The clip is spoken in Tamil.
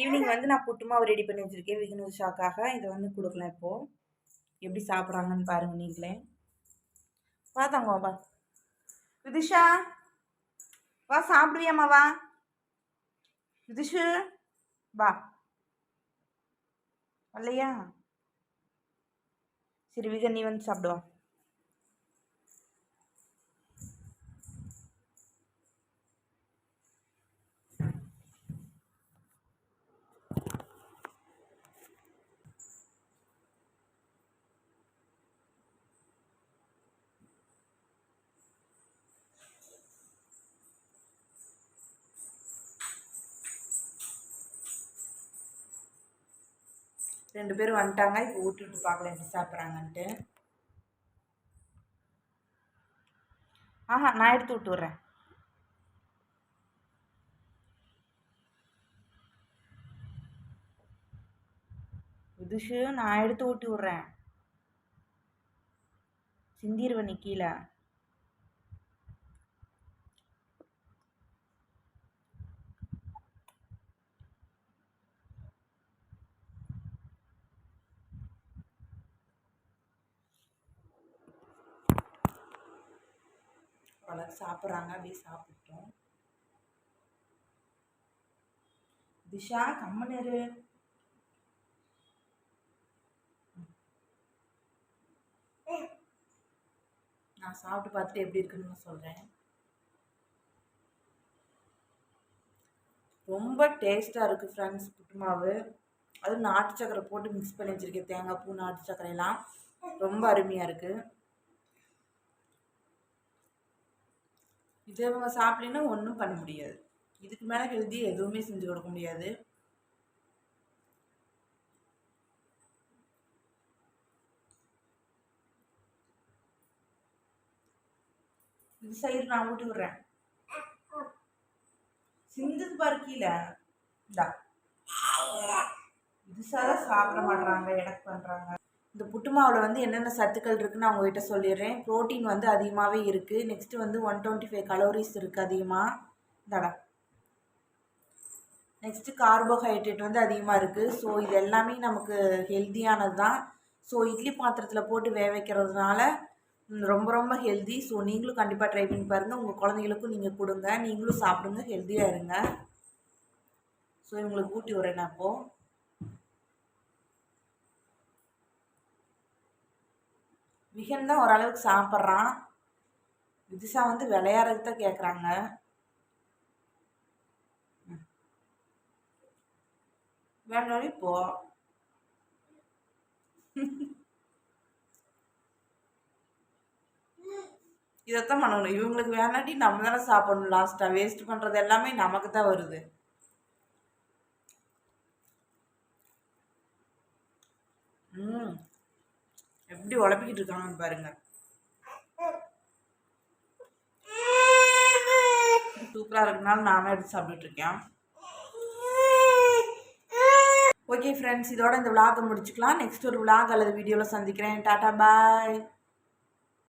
ஈவினிங் வந்து நான் புட்டுமாவை ரெடி பண்ணி வச்சுருக்கேன். விக்னேஷாக்காக இதை வந்து கொடுக்கலாம் இப்போது எப்படி சாப்பிட்றாங்கன்னு பாருங்கள் நீங்களே. பார்த்தாங்க வா. விதிஷா வா சாப்பிடுவியாம்மா வா. விதிஷு வா. இல்லையா சரி விகன் நீ வந்து சாப்பிடுவா ரெண்டு பேரும் வந்துட்டாங்க. இப்போ ஊட்டிட்டு பார்க்கலாம் எப்படி சாப்பிட்றாங்கன்ட்டு. ஆஹா நான் எடுத்து விட்டு விட்றேன். விதுஷு நான் எடுத்து ஊட்டி விட்றேன். சிந்திருவ நீ கீழே. பலர் சாப்பிட்றாங்க அப்படியே சாப்பிட்டோம். திஷா கம்மனரு நான் சாப்பிட்டு பார்த்துட்டு எப்படி இருக்குன்னு நான் சொல்கிறேன் ரொம்ப டேஸ்ட்டாக இருக்குது ஃப்ரெண்ட்ஸ் புட்டு மாவு. அதுவும் நாட்டு சக்கரை போட்டு மிக்ஸ் பண்ணி வச்சுருக்கேன். தேங்காய் பூ நாட்டு சக்கரையெல்லாம் ரொம்ப அருமையாக இருக்குது இதை அவங்க சாப்பிட்லன்னா ஒன்றும் பண்ண முடியாது. இதுக்கு மேலே ஹெல்தி எதுவுமே செஞ்சு கொடுக்க முடியாது. இது சைடு நான் விட்டு விடுறேன். சிந்தது பாரு இந்தா. இது சார சாப்பிட மாட்றாங்க எனக்கு பண்ணுறாங்க இந்த புட்டு மாவில் வந்து என்னென்ன சத்துக்கள் இருக்குன்னு அவங்க கிட்ட சொல்லிடுறேன். ப்ரோட்டீன் வந்து அதிகமாகவே இருக்குது நெக்ஸ்ட்டு வந்து ஒன் டுவெண்ட்டி ஃபைவ் கலோரிஸ் இருக்குது அதிகமாக தடா நெக்ஸ்ட்டு கார்போஹைட்ரேட் வந்து அதிகமாக இருக்குது ஸோ இது எல்லாமே நமக்கு ஹெல்த்தியானது தான். ஸோ இட்லி பாத்திரத்தில் போட்டு வேக வைக்கிறதுனால ரொம்ப ரொம்ப ஹெல்தி ஸோ நீங்களும் கண்டிப்பாக ட்ரை பண்ணி பாருங்கள் உங்கள் குழந்தைங்களுக்கும் நீங்கள் கொடுங்க. நீங்களும் சாப்பிடுங்க. ஹெல்த்தியாக இருங்க. ஸோ இவங்களுக்கு ஊட்டி விட்றேன் நான் இப்போது விகன் தான் ஓரளவுக்கு சாப்பிட்றான். விதிஷா வந்து விளையாடுறதுக்கு தான் கேட்குறாங்க வேண்டாம் இப்போ இதைத்தான் பண்ணணும். இவங்களுக்கு வேணாட்டி நம்ம தானே சாப்பிடணும். லாஸ்ட்டாக வேஸ்ட் பண்ணுறது எல்லாமே நமக்கு தான் வருது. ம். எப்படி உழப்பிக்கிட்டு இருக்காங்கன்னு பாருங்க. சூப்பராக இருக்கனால நானும் எடுத்து சாப்பிட்டுட்டு இருக்கேன். ஓகே ஃப்ரெண்ட்ஸ் இதோட இந்த விளாகை முடிச்சுக்கலாம். நெக்ஸ்ட் ஒரு விளாக் அல்லது வீடியோவில் சந்திக்கிறேன். டாட்டா பாய்